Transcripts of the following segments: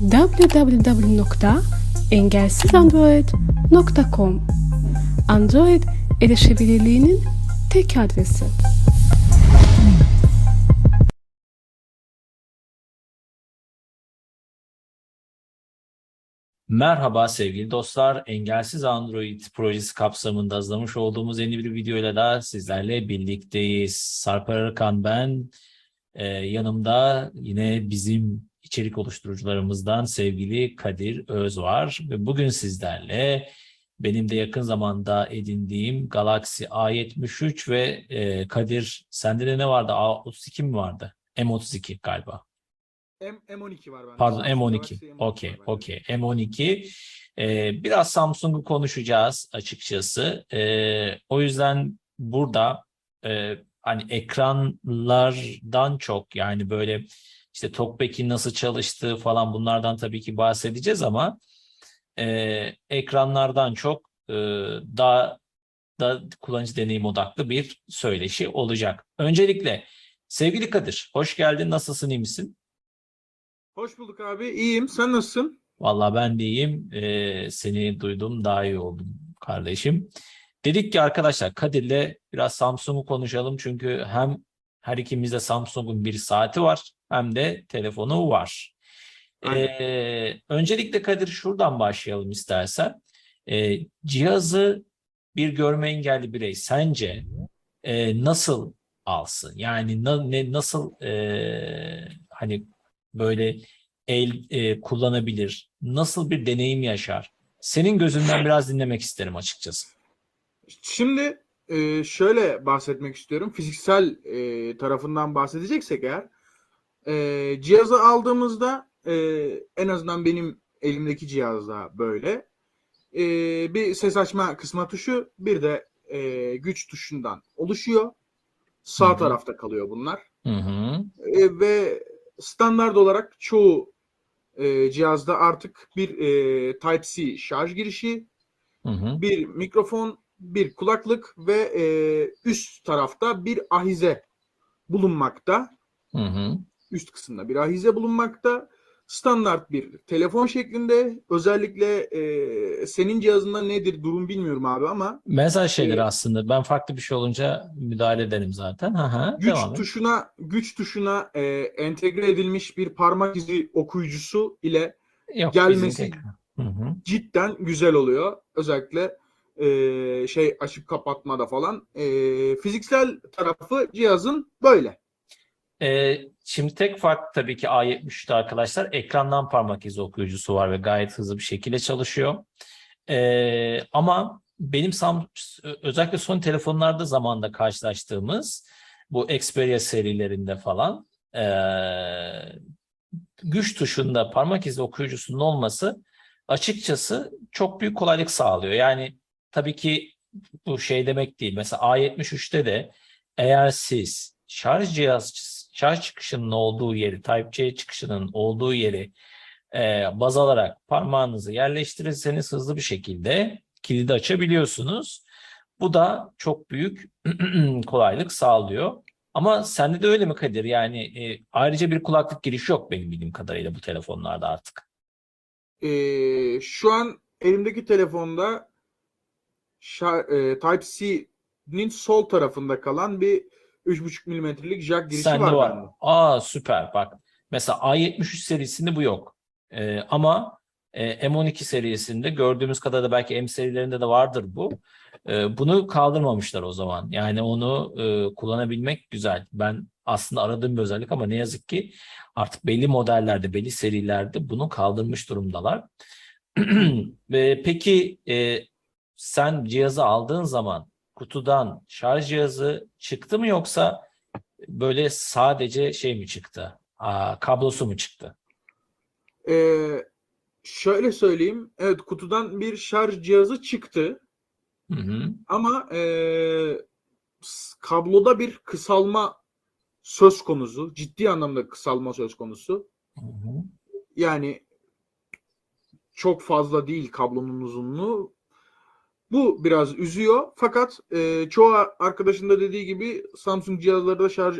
www.engelsizandroid.com Android erişebilirliğinin tek adresi. Merhaba sevgili dostlar. Engelsiz Android projesi kapsamında hazırlamış olduğumuz yeni bir videoyla da sizlerle birlikteyiz. Sarper Arıkan ben. Ee, yanımda yine bizim içerik oluşturucularımızdan sevgili Kadir Öz var. Ve bugün sizlerle benim de yakın zamanda edindiğim Galaxy A73 ve e, Kadir sende de ne vardı? A32 mi vardı? M32 galiba. M, M12 var bende. Pardon Samsung M12. Galaxy M12 Okey, okey. M12. Ee, biraz Samsung'u konuşacağız açıkçası. Ee, o yüzden burada e, hani ekranlardan çok yani böyle işte TalkBack'in nasıl çalıştığı falan bunlardan tabii ki bahsedeceğiz ama e, ekranlardan çok e, daha da kullanıcı deneyim odaklı bir söyleşi olacak. Öncelikle sevgili Kadir, hoş geldin. Nasılsın, iyi misin? Hoş bulduk abi. İyiyim. Sen nasılsın? Vallahi ben de iyiyim. Ee, seni duydum daha iyi oldum kardeşim. Dedik ki arkadaşlar Kadir'le biraz Samsung'u konuşalım. Çünkü hem her ikimizde Samsung'un bir saati var hem de telefonu var. Ee, öncelikle Kadir şuradan başlayalım istersen. Ee, cihazı bir görme engelli birey sence e, nasıl alsın? Yani na- ne nasıl e, hani böyle el e, kullanabilir? Nasıl bir deneyim yaşar? Senin gözünden biraz dinlemek isterim açıkçası. Şimdi e, şöyle bahsetmek istiyorum. Fiziksel e, tarafından bahsedeceksek eğer e, cihazı aldığımızda e, en azından benim elimdeki cihazda böyle e, bir ses açma kısma tuşu bir de e, güç tuşundan oluşuyor. Sağ Hı hı. tarafta kalıyor bunlar. Hı hı. E, ve standart olarak çoğu e, cihazda artık bir e, Type-C şarj girişi, Hı hı. bir mikrofon, bir kulaklık ve e, üst tarafta bir ahize bulunmakta. Hı hı. Üst kısımda bir ahize bulunmakta. Standart bir telefon şeklinde. Özellikle e, senin cihazında nedir durum bilmiyorum abi ama Benzer şeyler Evet. aslında. Ben farklı bir şey olunca müdahale ederim zaten. Hı. güç Devam et. tuşuna güç tuşuna e, entegre edilmiş bir parmak izi okuyucusu ile Yok, gelmesi- Hı hı. cidden güzel oluyor. Özellikle e, şey açıp kapatmada falan. E, fiziksel tarafı cihazın böyle. Ee, şimdi tek fark tabii ki A73'te arkadaşlar ekrandan parmak izi okuyucusu var ve gayet hızlı bir şekilde çalışıyor. Ee, ama benim özellikle son telefonlarda zamanında karşılaştığımız bu Xperia serilerinde falan ee, güç tuşunda parmak izi okuyucusunun olması açıkçası çok büyük kolaylık sağlıyor. Yani tabii ki bu şey demek değil. Mesela A73'te de eğer siz şarj cihaz şarj çıkışının olduğu yeri, Type-C çıkışının olduğu yeri e, baz alarak parmağınızı yerleştirirseniz hızlı bir şekilde kilidi açabiliyorsunuz. Bu da çok büyük kolaylık sağlıyor. Ama sende de öyle mi Kadir? Yani e, ayrıca bir kulaklık girişi yok benim bildiğim kadarıyla bu telefonlarda artık. E, şu an elimdeki telefonda e, Type-C'nin sol tarafında kalan bir 3.5 milimetrelik jack girişi Sende var, var. bende. Aa süper bak. Mesela A73 serisinde bu yok. Ee, ama e, M12 serisinde gördüğümüz kadar da belki M serilerinde de vardır bu. Ee, bunu kaldırmamışlar o zaman. Yani onu e, kullanabilmek güzel. Ben aslında aradığım bir özellik ama ne yazık ki artık belli modellerde, belli serilerde bunu kaldırmış durumdalar. Peki e, sen cihazı aldığın zaman kutudan şarj cihazı çıktı mı yoksa böyle sadece şey mi çıktı? Aa, kablosu mu çıktı? E, şöyle söyleyeyim. Evet kutudan bir şarj cihazı çıktı. Hı hı. Ama e, kabloda bir kısalma söz konusu. Ciddi anlamda kısalma söz konusu. Hı hı. Yani çok fazla değil kablonun uzunluğu. Bu biraz üzüyor. Fakat e, çoğu arkadaşın da dediği gibi Samsung cihazlarda şarj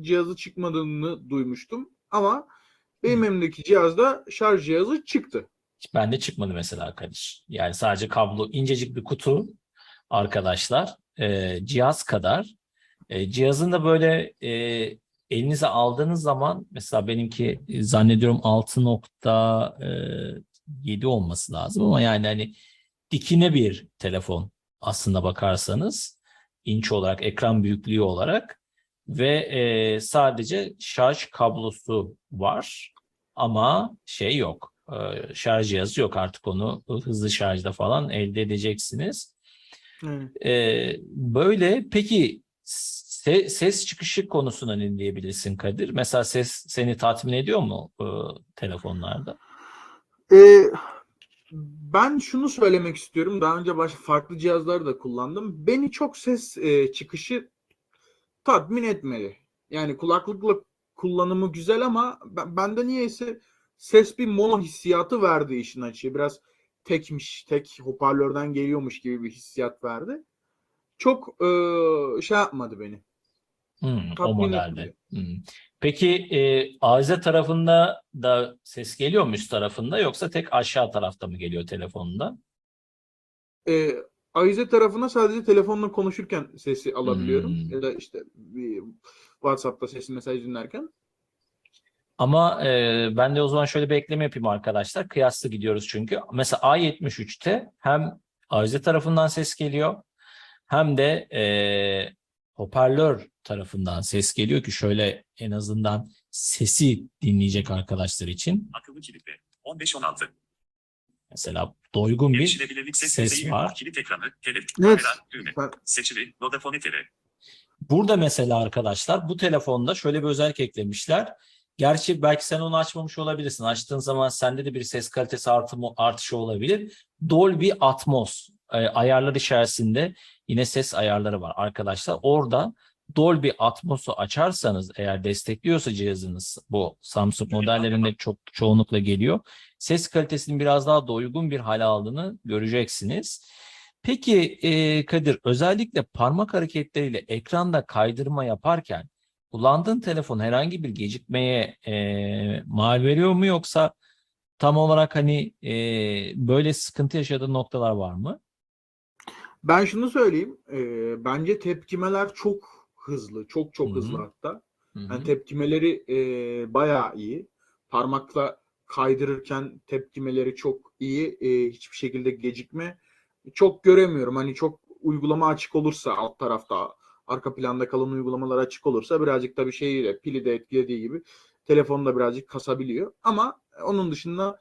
cihazı çıkmadığını duymuştum. Ama Benim elimdeki cihazda şarj cihazı çıktı. Bende çıkmadı mesela Kadir. Yani sadece kablo incecik bir kutu arkadaşlar. Ee, cihaz kadar. Ee, cihazın da böyle e, elinize aldığınız zaman mesela benimki e, zannediyorum 6.7 olması lazım ama yani hani dikine bir telefon aslında bakarsanız inç olarak ekran büyüklüğü olarak ve e, sadece şarj kablosu var ama şey yok. e, şarj cihazı yok artık onu hızlı şarjda falan elde edeceksiniz. Evet. Ee, böyle peki se- ses çıkışı konusuna ne diyebilirsin Kadir? Mesela ses seni tatmin ediyor mu e, telefonlarda? Ee, ben şunu söylemek istiyorum. Daha önce başka farklı cihazları da kullandım. Beni çok ses e, çıkışı tatmin etmedi. Yani kulaklıkla kullanımı güzel ama ben, bende niyeyse ses bir mono hissiyatı verdi işin açığı. Biraz tekmiş, tek hoparlörden geliyormuş gibi bir hissiyat verdi. Çok e, şey yapmadı beni. Hmm, o modelde. Hmm. Peki e, arıza tarafında da ses geliyor mu üst tarafında yoksa tek aşağı tarafta mı geliyor telefonunda? E, Ayize tarafına sadece telefonla konuşurken sesi alabiliyorum. Hmm. Ya da işte bir WhatsApp'ta sesli mesaj dinlerken. Ama e, ben de o zaman şöyle bir ekleme yapayım arkadaşlar. Kıyaslı gidiyoruz çünkü. Mesela A73'te hem arıza tarafından ses geliyor hem de e, hoparlör tarafından ses geliyor ki şöyle en azından sesi dinleyecek arkadaşlar için. Akıllı kilitle. 15-16. Mesela doygun bir ses, ses var. Kilit ekranı, telefon, Evet. kamera, düğme, Ben- seçili, Vodafone TV. Burada mesela arkadaşlar bu telefonda şöyle bir özellik eklemişler. Gerçi belki sen onu açmamış olabilirsin. Açtığın zaman sende de bir ses kalitesi artımı, artışı olabilir. Dolby Atmos e, ayarlar içerisinde yine ses ayarları var arkadaşlar. Orada Dolby Atmos'u açarsanız eğer destekliyorsa cihazınız bu Samsung modellerinde çok çoğunlukla geliyor. Ses kalitesinin biraz daha doygun bir hale aldığını göreceksiniz. Peki e, Kadir özellikle parmak hareketleriyle ekranda kaydırma yaparken kullandığın telefon herhangi bir gecikmeye e, mal veriyor mu yoksa tam olarak hani e, böyle sıkıntı yaşadığın noktalar var mı? Ben şunu söyleyeyim. e, bence tepkimeler çok hızlı. Çok çok Hı hı. hızlı hatta. Yani tepkimeleri e, bayağı iyi. Parmakla kaydırırken tepkimeleri çok iyi. E, hiçbir şekilde gecikme çok göremiyorum. Hani çok uygulama açık olursa alt tarafta arka planda kalan uygulamalar açık olursa birazcık da bir şeyle pili de etkilediği gibi telefonu da birazcık kasabiliyor. Ama onun dışında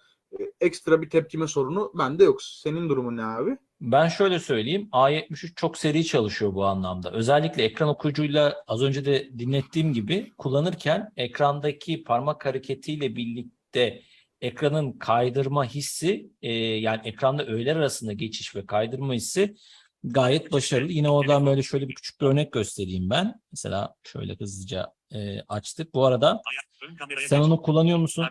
ekstra bir tepkime sorunu bende yok. Senin durumun ne abi? Ben şöyle söyleyeyim. A73 çok seri çalışıyor bu anlamda. Özellikle ekran okuyucuyla az önce de dinlettiğim gibi kullanırken ekrandaki parmak hareketiyle birlikte ekranın kaydırma hissi e, yani ekranda öğeler arasında geçiş ve kaydırma hissi gayet başarılı. Yine oradan böyle şöyle bir küçük bir örnek göstereyim ben. Mesela şöyle hızlıca e, açtık. Bu arada sen onu kullanıyor musun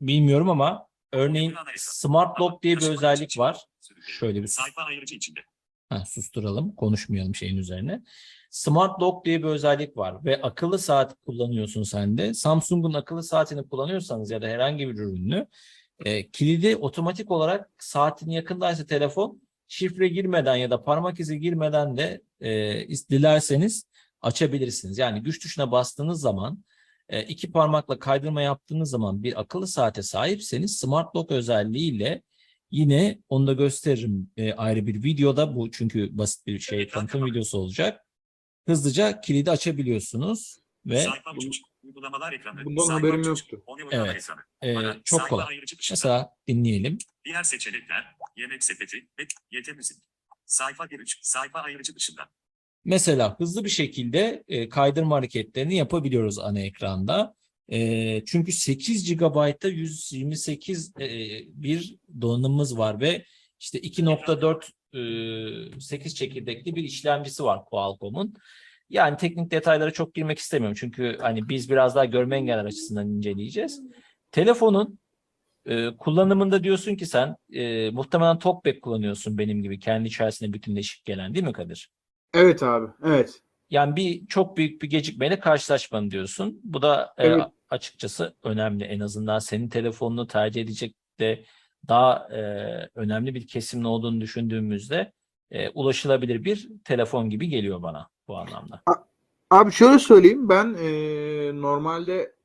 bilmiyorum ama örneğin. Smart Lock diye bir özellik var. Şöyle bir Sayfa ayırıcı içinde. Ha, susturalım, konuşmayalım şeyin üzerine. Smart Lock diye bir özellik var ve akıllı saat kullanıyorsun sen de. Samsung'un akıllı saatini kullanıyorsanız ya da herhangi bir ürünü e, kilidi otomatik olarak saatin yakındaysa telefon şifre girmeden ya da parmak izi girmeden de e, dilerseniz açabilirsiniz. Yani güç tuşuna bastığınız zaman e, iki parmakla kaydırma yaptığınız zaman bir akıllı saate sahipseniz Smart Lock özelliğiyle Yine onu da gösteririm e, ayrı bir videoda. Bu çünkü basit bir şey tanıtım videosu olacak. Hızlıca kilidi açabiliyorsunuz ve Sayfa. Uygulamalar ekranı. Bundan sayfa haberim yoktu. Evet. ekranı. e, çok kolay. Mesela dinleyelim. Diğer seçenekler, yemek sepeti ve YT müzik. Sayfa 1-3, sayfa ayırıcı dışında. Mesela hızlı bir şekilde e, kaydırma hareketlerini yapabiliyoruz ana ekranda. E, çünkü 8 GB'da 128 e, bir donanımımız var ve işte 2.4 e, 8 çekirdekli bir işlemcisi var Qualcomm'un. Yani teknik detaylara çok girmek istemiyorum çünkü hani biz biraz daha görme engeller açısından inceleyeceğiz. Telefonun e, kullanımında diyorsun ki sen e, muhtemelen TalkBack kullanıyorsun benim gibi kendi içerisinde bütünleşik gelen değil mi Kadir? Evet abi. Evet. Yani bir çok büyük bir gecikmeyle karşılaşmadın diyorsun. Bu da e, Evet. açıkçası önemli. En azından senin telefonunu tercih edecek de daha e, önemli bir kesimin olduğunu düşündüğümüzde e, ulaşılabilir bir telefon gibi geliyor bana bu anlamda. Abi şöyle söyleyeyim ben eee, normalde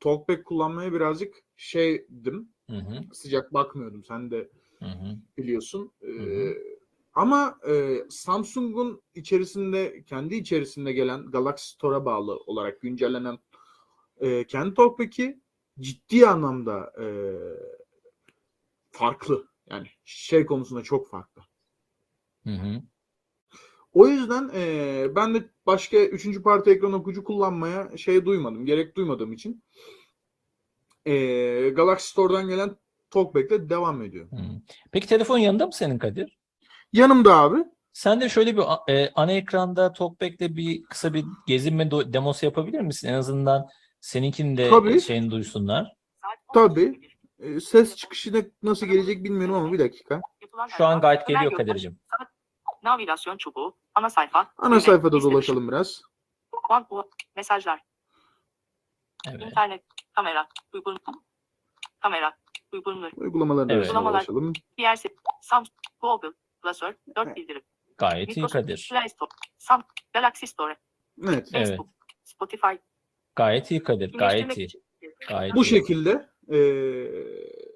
Talkback kullanmaya birazcık şeydim Hı hı, sıcak bakmıyordum sen de hı hı, biliyorsun. Eee, hı. Ama eee, Samsung'un içerisinde kendi içerisinde gelen Galaxy Store'a bağlı olarak güncellenen eee kendi Talkback'i ciddi anlamda eee, farklı. Yani şey konusunda çok farklı. hı hı. O yüzden eee, ben de başka üçüncü parti ekran okuyucu kullanmaya şey duymadım. Gerek duymadığım için eee, Galaxy Store'dan gelen Talkback'le devam ediyor. Hı. Peki telefon yanında mı senin Kadir? Yanımda abi. Sen de şöyle bir e, ana ekranda Talkback'le bir kısa bir gezinme do- demosu yapabilir misin? En azından seninkini de Tabii. e, şeyini duysunlar. Tabii. Eee, ses çıkışı da nasıl gelecek bilmiyorum ama bir dakika. Şu an gayet geliyor Kadir'cim. Navigasyon çubuğu, ana sayfa. Ana düğme, sayfada izlemiş, dolaşalım biraz. mesajlar, Evet. internet, kamera, uygun, kamera, uygunluk, Uygulamalarına Evet. Uygulamalar. dolaşalım. diğer se- Samsung, Google, klasör, 4 bildirim, Gayet iyi Microsoft Kadir. Play Store, Sam, Galaxy Store, Evet. Evet. Facebook, Spotify, Gayet iyi Kadir. Gayet iyi. için. Gayet Bu iyi. şekilde eee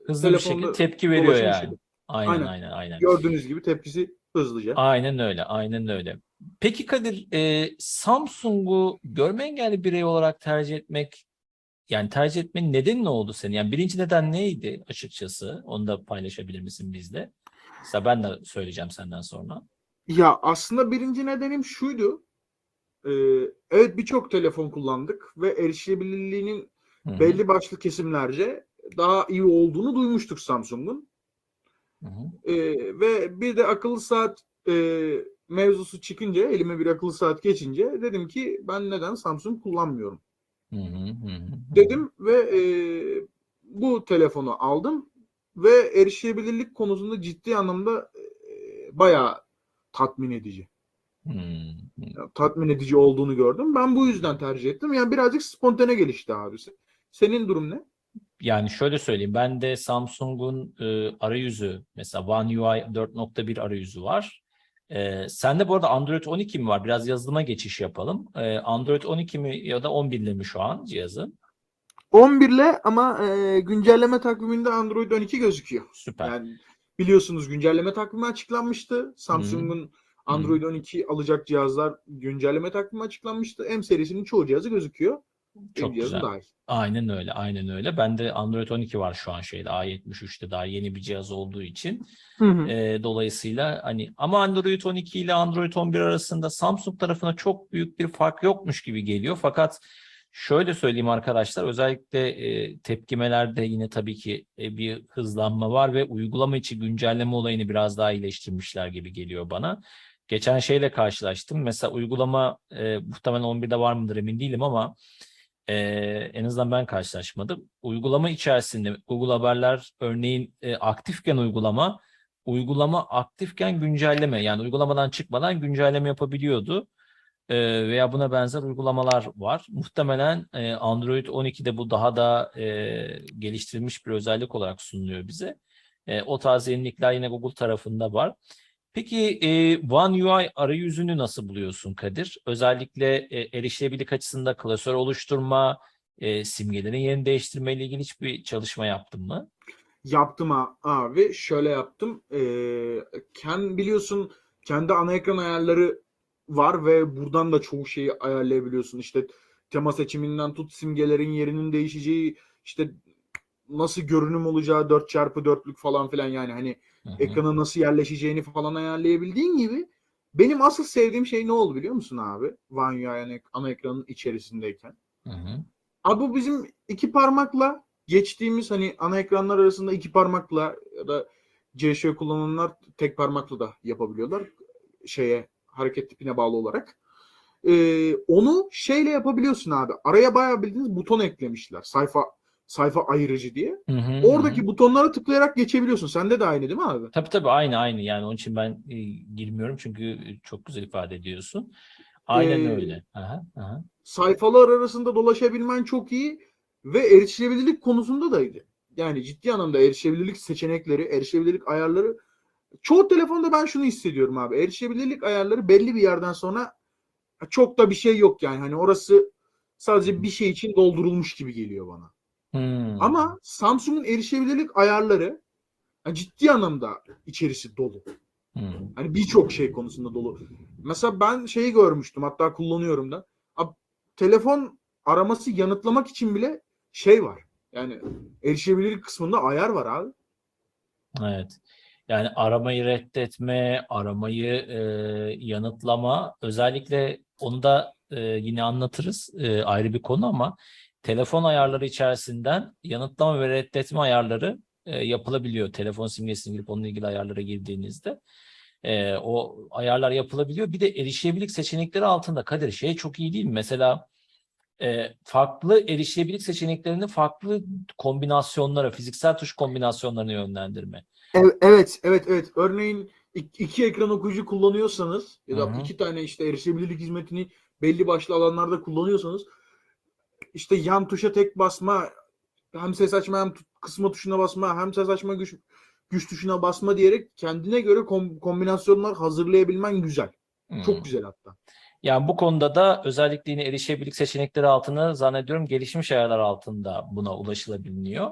Hızlı bir şekilde tepki veriyor yani. işi. Aynen Aynen. aynen aynen. Gördüğünüz gibi tepkisi hızlıca. Aynen öyle, aynen öyle. Peki Kadir, e, Samsung'u görme engelli birey olarak tercih etmek, yani tercih etmenin nedeni ne oldu senin? Yani birinci neden neydi açıkçası? Onu da paylaşabilir misin bizle? Mesela ben de söyleyeceğim senden sonra. Ya aslında birinci nedenim şuydu. Ee, evet birçok telefon kullandık ve erişilebilirliğinin Hı hı, belli başlı kesimlerce daha iyi olduğunu duymuştuk Samsung'un. Ee, ve bir de akıllı saat e, mevzusu çıkınca elime bir akıllı saat geçince dedim ki ben neden Samsung kullanmıyorum hı hı, hı. dedim ve e, bu telefonu aldım ve erişilebilirlik konusunda ciddi anlamda e, bayağı tatmin edici. Hı hı. ya, tatmin edici olduğunu gördüm. Ben bu yüzden tercih ettim. Yani birazcık spontane gelişti abisi. Senin durum ne? Yani şöyle söyleyeyim, ben de Samsung'un e, arayüzü, mesela One UI 4.1 arayüzü var. E, sende bu arada Android 12 mi var? Biraz yazılıma geçiş yapalım. E, Android 12 mi ya da 11'li mi şu an cihazın? 11 ile ama e, güncelleme takviminde Android 12 gözüküyor. Süper. Yani biliyorsunuz güncelleme takvimi açıklanmıştı. Samsung'un Android 12 alacak cihazlar güncelleme takvimi açıklanmıştı. M serisinin çoğu cihazı gözüküyor. Çok güzel. dahil. Aynen öyle, aynen öyle. Bende Android 12 var şu an şeyde A73'te daha yeni bir cihaz olduğu için. Hı hı. E, dolayısıyla hani ama Android 12 ile Android 11 arasında Samsung tarafına çok büyük bir fark yokmuş gibi geliyor. Fakat şöyle söyleyeyim arkadaşlar özellikle e, tepkimelerde yine tabii ki e, bir hızlanma var ve uygulama içi güncelleme olayını biraz daha iyileştirmişler gibi geliyor bana. Geçen şeyle karşılaştım. Mesela uygulama e, muhtemelen 11'de var mıdır emin değilim ama e, en azından ben karşılaşmadım. Uygulama içerisinde Google Haberler örneğin e, aktifken uygulama uygulama aktifken güncelleme yani uygulamadan çıkmadan güncelleme yapabiliyordu. Ee, veya buna benzer uygulamalar var. Muhtemelen e, Android 12'de bu daha da e, geliştirilmiş bir özellik olarak sunuluyor bize. E, o tarz yenilikler yine Google tarafında var. Peki e, One UI arayüzünü nasıl buluyorsun Kadir? Özellikle e, erişilebilirlik açısında klasör oluşturma, e, simgelerin yerini değiştirme ile ilgili hiçbir çalışma yaptın mı? Yaptım abi. Şöyle yaptım. Ee, kendi biliyorsun kendi ana ekran ayarları var ve buradan da çoğu şeyi ayarlayabiliyorsun. İşte tema seçiminden tut simgelerin yerinin değişeceği işte nasıl görünüm olacağı 4x4'lük falan filan yani hani Hı hı. ekrana nasıl yerleşeceğini falan ayarlayabildiğin gibi benim asıl sevdiğim şey ne oldu biliyor musun abi? One UI ana, ekranın içerisindeyken. Hı hı. Abi bu bizim iki parmakla geçtiğimiz hani ana ekranlar arasında iki parmakla ya da CŞ kullananlar tek parmakla da yapabiliyorlar. Şeye hareket tipine bağlı olarak. Ee, onu şeyle yapabiliyorsun abi. Araya bayağı bildiğiniz buton eklemişler. Sayfa sayfa ayırıcı diye. Hı hı, Oradaki hı. butonlara tıklayarak geçebiliyorsun. Sende de aynı değil mi abi? Tabii tabii aynı aynı yani onun için ben e, girmiyorum çünkü çok güzel ifade ediyorsun. Aynen Ee, öyle. Aha, aha. sayfalar arasında dolaşabilmen çok iyi ve erişilebilirlik konusunda da yani ciddi anlamda erişebilirlik seçenekleri, erişebilirlik ayarları çoğu telefonda ben şunu hissediyorum abi. Erişebilirlik ayarları belli bir yerden sonra çok da bir şey yok yani. Hani orası sadece bir şey için doldurulmuş gibi geliyor bana. Hmm. Ama Samsung'un erişebilirlik ayarları yani ciddi anlamda içerisi dolu. Hmm. Hani birçok şey konusunda dolu. Mesela ben şeyi görmüştüm hatta kullanıyorum da. Abi, telefon araması yanıtlamak için bile şey var. Yani erişebilirlik kısmında ayar var abi. Evet. Yani aramayı reddetme, aramayı e, yanıtlama, özellikle onu da e, yine anlatırız e, ayrı bir konu ama telefon ayarları içerisinden yanıtlama ve reddetme ayarları e, yapılabiliyor. Telefon simgesini girip onunla ilgili ayarlara girdiğinizde e, o ayarlar yapılabiliyor. Bir de erişebilirlik seçenekleri altında Kadir şey çok iyi değil mi? Mesela e, farklı erişebilirlik seçeneklerini farklı kombinasyonlara, fiziksel tuş kombinasyonlarına yönlendirme. Evet, evet, evet. Örneğin ik- iki ekran okuyucu kullanıyorsanız ya da Hı hı. iki tane işte erişebilirlik hizmetini belli başlı alanlarda kullanıyorsanız işte yan tuşa tek basma hem ses açma hem kısma tuşuna basma hem ses açma güç güç tuşuna basma diyerek kendine göre kom- kombinasyonlar hazırlayabilmen güzel. Hmm. Çok güzel hatta. Yani bu konuda da özellikle yine erişebilirlik seçenekleri altında zannediyorum gelişmiş ayarlar altında buna ulaşılabiliyor.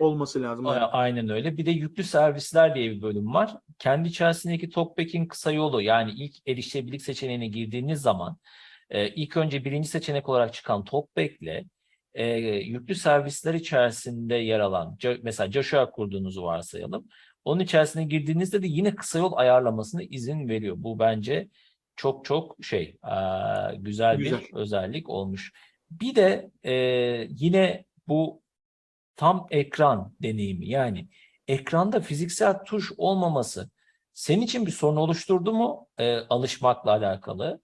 Olması lazım. A- Aynen öyle. Bir de yüklü servisler diye bir bölüm var. Kendi içerisindeki TalkBack'in kısa yolu yani ilk erişebilirlik seçeneğine girdiğiniz zaman e, ilk önce birinci seçenek olarak çıkan TalkBack'le e, yüklü servisler içerisinde yer alan mesela Joshua kurduğunuzu varsayalım. Onun içerisine girdiğinizde de yine kısa yol ayarlamasına izin veriyor. Bu bence çok çok şey güzel, Güzel. bir özellik olmuş. Bir de e, yine bu tam ekran deneyimi yani ekranda fiziksel tuş olmaması senin için bir sorun oluşturdu mu e, alışmakla alakalı?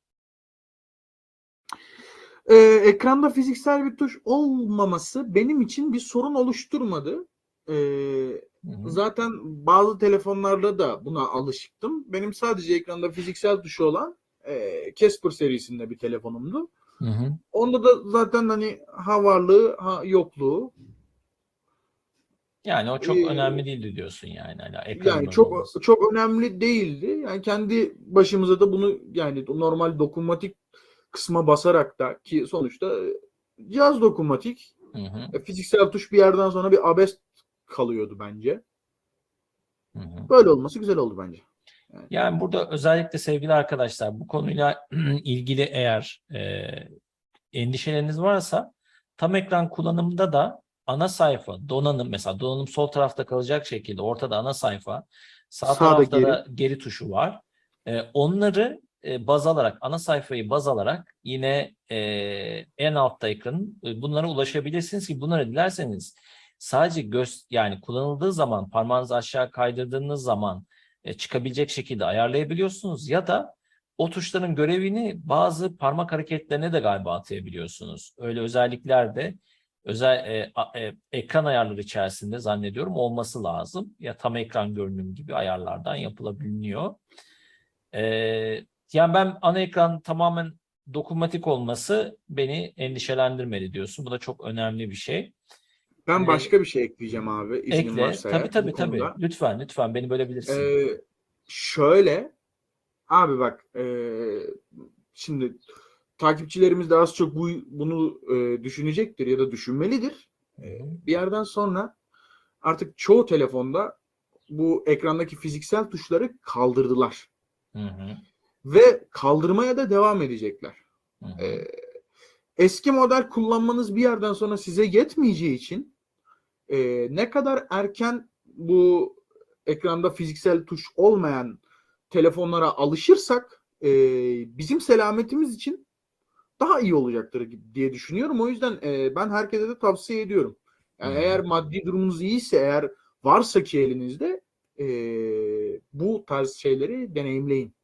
Ee, ekranda fiziksel bir tuş olmaması benim için bir sorun oluşturmadı. Ee. Zaten bazı telefonlarda da buna alışıktım. Benim sadece ekranda fiziksel tuşu olan e, Casper serisinde bir telefonumdu. Hı hı. Onda da zaten hani ha varlığı ha yokluğu. Yani o çok Ee, önemli değildi diyorsun yani. Hani Yani çok olmaması. çok önemli değildi. Yani kendi başımıza da bunu yani normal dokunmatik kısma basarak da ki sonuçta e, cihaz dokunmatik Hı hı, e, fiziksel tuş bir yerden sonra bir abes kalıyordu bence. hı hı. Böyle olması güzel oldu bence. Yani burada özellikle sevgili arkadaşlar bu konuyla ilgili eğer e, endişeleriniz varsa tam ekran kullanımında da ana sayfa, donanım mesela donanım sol tarafta kalacak şekilde ortada ana sayfa, sağ Sağda tarafta geri. da geri tuşu var. E, onları e, baz alarak, ana sayfayı baz alarak yine e, en altta ekranın e, bunlara ulaşabilirsiniz ki bunları dilerseniz sadece göz yani kullanıldığı zaman parmağınızı aşağı kaydırdığınız zaman çıkabilecek şekilde ayarlayabiliyorsunuz ya da o tuşların görevini bazı parmak hareketlerine de galiba atayabiliyorsunuz. Öyle özellikler de özel e, e, ekran ayarları içerisinde zannediyorum olması lazım. Ya tam ekran görünüm gibi ayarlardan yapılabiliyor. E, yani ben ana ekran tamamen dokunmatik olması beni endişelendirmedi diyorsun. Bu da çok önemli bir şey. Ben Ee, başka bir şey ekleyeceğim abi. iznin Ekle. varsa Tabii eğer tabii bu tabii. konuda. Lütfen lütfen beni bölebilirsin. Ee, şöyle abi bak e, şimdi takipçilerimiz de az çok bu, bunu e, düşünecektir ya da düşünmelidir. Hı hı. Bir yerden sonra artık çoğu telefonda bu ekrandaki fiziksel tuşları kaldırdılar. Hı hı. Ve kaldırmaya da devam edecekler. Hı hı. Ee, eski model kullanmanız bir yerden sonra size yetmeyeceği için e, ne kadar erken bu ekranda fiziksel tuş olmayan telefonlara alışırsak e, bizim selametimiz için daha iyi olacaktır diye düşünüyorum. O yüzden e, ben herkese de tavsiye ediyorum. Yani Hı. eğer maddi durumunuz iyiyse, eğer varsa ki elinizde e, bu tarz şeyleri deneyimleyin.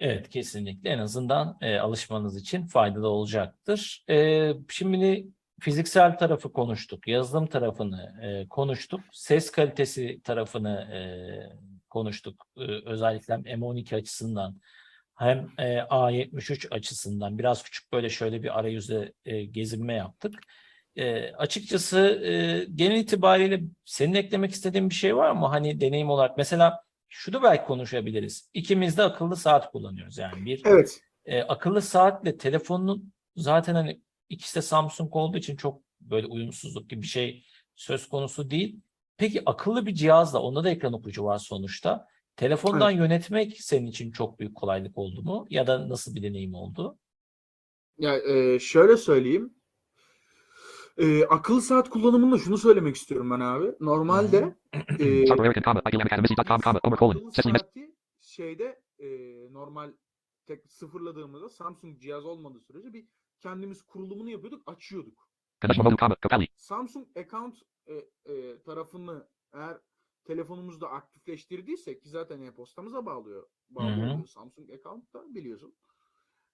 Evet kesinlikle en azından e, alışmanız için faydalı olacaktır. E, şimdi fiziksel tarafı konuştuk, yazılım tarafını e, konuştuk, ses kalitesi tarafını e, konuştuk. E, özellikle M12 açısından hem e, A73 açısından biraz küçük böyle şöyle bir arayüzde e, gezinme yaptık. E, açıkçası e, genel itibariyle senin eklemek istediğin bir şey var mı? Hani deneyim olarak mesela şunu belki konuşabiliriz. İkimiz de akıllı saat kullanıyoruz yani bir Evet. e, akıllı saatle telefonun zaten hani ikisi de Samsung olduğu için çok böyle uyumsuzluk gibi bir şey söz konusu değil. Peki akıllı bir cihazla onda da ekran okuyucu var sonuçta. Telefondan yönetmek senin için çok büyük kolaylık oldu mu? Ya da nasıl bir deneyim oldu? Ya e, şöyle söyleyeyim. E, akıllı saat kullanımında şunu söylemek istiyorum ben abi. Normalde e, saati şeyde e, normal tek sıfırladığımızda Samsung cihaz olmadığı sürece bir kendimiz kurulumunu yapıyorduk, açıyorduk. Samsung account e, e, tarafını eğer telefonumuzda aktifleştirdiysek ki zaten e-postamıza bağlıyor. Samsung account da biliyorsun.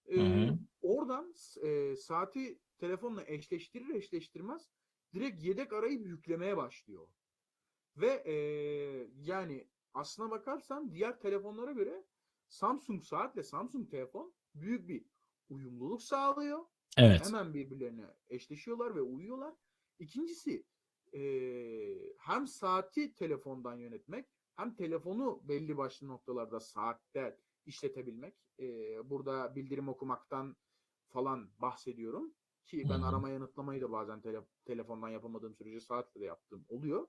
E, hı. oradan e, saati telefonla eşleştirir eşleştirmez direkt yedek arayıp yüklemeye başlıyor. Ve e, yani aslına bakarsan diğer telefonlara göre Samsung saatle Samsung telefon büyük bir uyumluluk sağlıyor. Evet. Hemen birbirlerine eşleşiyorlar ve uyuyorlar. İkincisi eee, hem saati telefondan yönetmek hem telefonu belli başlı noktalarda saatte işletebilmek. Eee, burada bildirim okumaktan falan bahsediyorum. Ki ben Hı hı. arama yanıtlamayı da bazen tele- telefondan yapamadığım sürece saatle de yaptığım oluyor.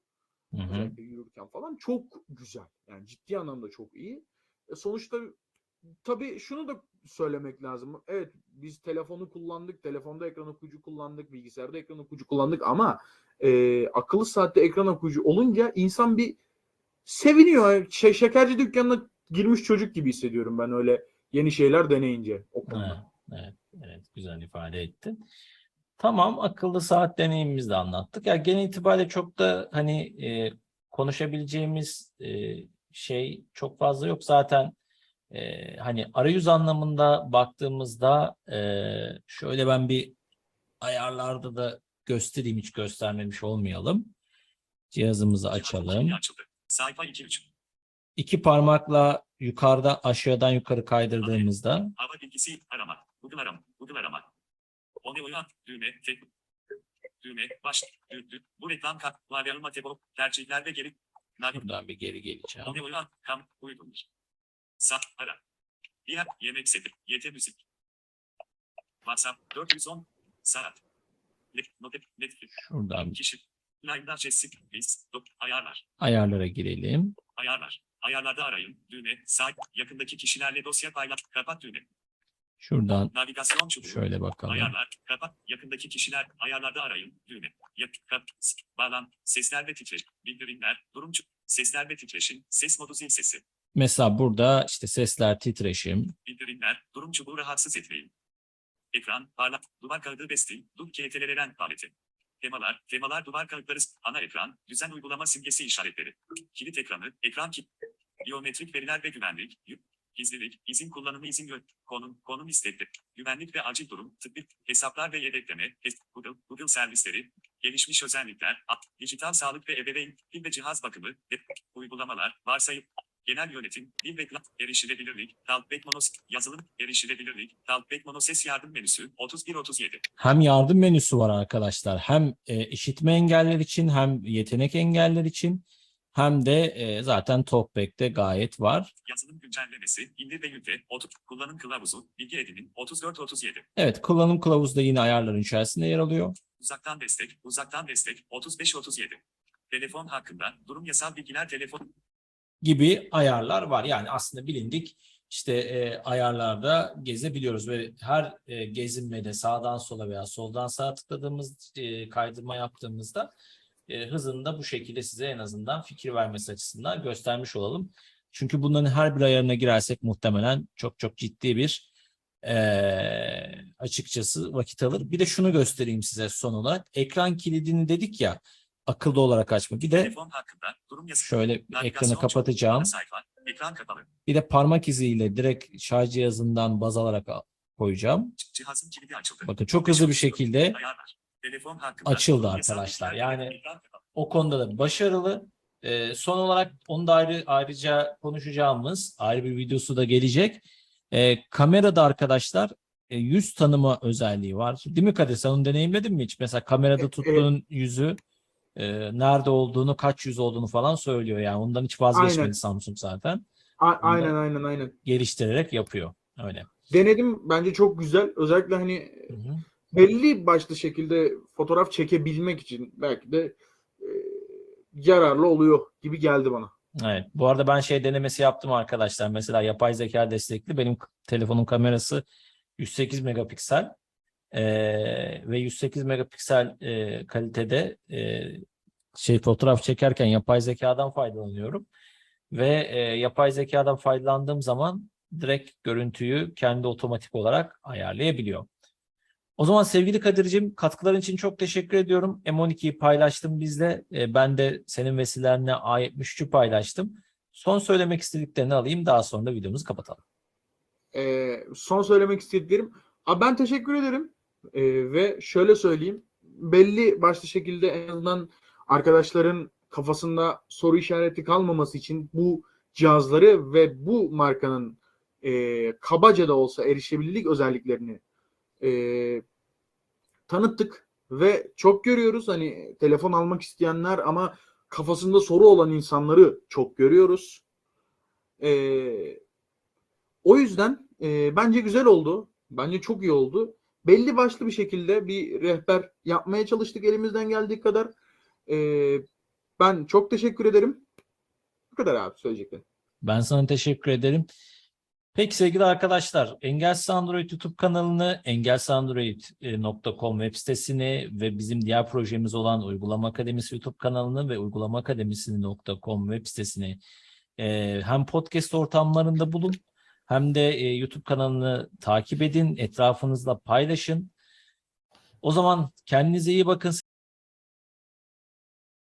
Hı hı. Özellikle yürürken falan çok güzel. Yani ciddi anlamda çok iyi. E, sonuçta tabii şunu da söylemek lazım. Evet biz telefonu kullandık, telefonda ekran okuyucu kullandık, bilgisayarda ekran okuyucu kullandık ama e, akıllı saatte ekran okuyucu olunca insan bir seviniyor. Şey, şekerci dükkanına girmiş çocuk gibi hissediyorum ben öyle yeni şeyler deneyince o konuda. evet, evet, güzel ifade ettin. Tamam, akıllı saat deneyimimizi de anlattık. Ya genel itibariyle çok da hani e, konuşabileceğimiz e, şey çok fazla yok. Zaten e, hani arayüz anlamında baktığımızda e, şöyle ben bir ayarlarda da göstereyim hiç göstermemiş olmayalım. Cihazımızı açalım. Sayfa 2-3. İki parmakla yukarıda aşağıdan yukarı kaydırdığımızda Hava bilgisi arama. Google arama. Google arama. Onu uyan. Düğme. Tek. Düğme. Baş. Dü, dü. Bu reklam kat. Klavye tebo. Tercihler ve geri. Navi. buradan bir geri geleceğim. Onu uyan. Kam. Uydurmuş. Sat. Ara. Diğer. Yemek seti. Yete müzik. WhatsApp. 410. Saat. Notet. Netflix. Şuradan Kişi. Live'da Jessic. Biz. Dok. Ayarlar. ayarlara girelim. Ayarlar. Ayarlarda arayın. Düğme. Sağ. Yakındaki kişilerle dosya paylaş. Kapat düğme. Şuradan Navigasyon çubuğu. şöyle bakalım. Ayarlar, kapat, yakındaki kişiler, ayarlarda arayın, düğme, yak, kap, s- bağlan, sesler ve titreşim, bildirimler, durum sesler ve titreşim, ses modu zil sesi, Mesela burada işte sesler, titreşim, bildirimler, durum çubuğu rahatsız etmeyin. Ekran, parlak, duvar kağıdı bestil, dur KTLR'den paleti. Temalar, temalar duvar kağıtları, ana ekran, düzen uygulama simgesi işaretleri. Kilit ekranı, ekran kilit, biyometrik veriler ve güvenlik, gizlilik, izin kullanımı izin gö- konum, konum istekli, güvenlik ve acil durum, tıbbi, hesaplar ve yedekleme, Google, Google servisleri, gelişmiş özellikler, dijital sağlık ve ebeveyn, pil ve cihaz bakımı, uygulamalar, varsayım, genel yönetim, dil ve kla- erişilebilirlik, Talkback Monos, yazılım, erişilebilirlik, Talkback Mono ses yardım menüsü, 31-37. hem yardım menüsü var arkadaşlar. Hem e, işitme engeller için hem yetenek engeller için hem de e, zaten Talkback'te gayet var. Yazılım güncellemesi, indir ve yükle, otur, kullanım kılavuzu, bilgi edinin, 34-37. Evet kullanım kılavuzu da yine ayarların içerisinde yer alıyor. Uzaktan destek, uzaktan destek, 35-37. Telefon hakkında, durum yasal bilgiler telefon, gibi ayarlar var. Yani aslında bilindik işte e, ayarlarda gezebiliyoruz ve her e, gezinmede sağdan sola veya soldan sağa tıkladığımız e, kaydırma yaptığımızda e, hızını da bu şekilde size en azından fikir vermesi açısından göstermiş olalım. Çünkü bunların her bir ayarına girersek muhtemelen çok çok ciddi bir e, açıkçası vakit alır. Bir de şunu göstereyim size son olarak. Ekran kilidini dedik ya akıllı olarak açma. Bir de telefon hakkında, durum şöyle ekranı kapatacağım. sayfa, ekran kapalı, Bir de parmak iziyle direkt şarj cihazından baz alarak al- koyacağım. Cihazın kilidi açıldı. Bakın çok hızlı bir şekilde Ayarlar. Telefon hakkında, Açıldı arkadaşlar. Yani- o konuda da başarılı. Ee, son olarak onu da ayrı, ayrıca konuşacağımız ayrı bir videosu da gelecek. E, kamerada arkadaşlar e, yüz tanıma özelliği var. Değil mi Kadir? Sen onu deneyimledin mi hiç? Mesela kamerada tuttuğun yüzü e, nerede olduğunu, kaç yüz olduğunu falan söylüyor. Yani ondan hiç vazgeçmedi Aynen. Samsung zaten. A- aynen aynen aynen. Geliştirerek yapıyor. Öyle. Denedim bence çok güzel. Özellikle hani Hı hı. Belli başlı şekilde fotoğraf çekebilmek için belki de e, yararlı oluyor gibi geldi bana. Evet. Bu arada ben şey denemesi yaptım arkadaşlar. Mesela yapay zeka destekli. Benim telefonun kamerası 108 megapiksel Ee, ve 108 megapiksel e, kalitede e, şey fotoğraf çekerken yapay zekadan faydalanıyorum. Ve e, yapay zekadan faydalandığım zaman direkt görüntüyü kendi otomatik olarak ayarlayabiliyor. O zaman sevgili Kadir'cim katkıların için çok teşekkür ediyorum. M12'yi paylaştım bizle. E, ben de senin vesilenle A73'ü paylaştım. Son söylemek istediklerini alayım. Daha sonra videomuzu kapatalım. E, son söylemek istediklerim. Abi ben teşekkür ederim. E, ve şöyle söyleyeyim. Belli başlı şekilde en azından arkadaşların kafasında soru işareti kalmaması için bu cihazları ve bu markanın e, kabaca da olsa erişebilirlik özelliklerini e, tanıttık ve çok görüyoruz hani telefon almak isteyenler ama kafasında soru olan insanları çok görüyoruz. E, o yüzden e, bence güzel oldu. Bence çok iyi oldu. Belli başlı bir şekilde bir rehber yapmaya çalıştık elimizden geldiği kadar. E, ben çok teşekkür ederim. Bu kadar abi söyleyeceklerim. Ben sana teşekkür ederim. Peki sevgili arkadaşlar, Engelsiz Android YouTube kanalını, engelsizandroid.com web sitesini ve bizim diğer projemiz olan Uygulama Akademisi YouTube kanalını ve uygulamaakademisi.com web sitesini e, hem podcast ortamlarında bulun hem de e, YouTube kanalını takip edin, etrafınızla paylaşın. O zaman kendinize iyi bakın.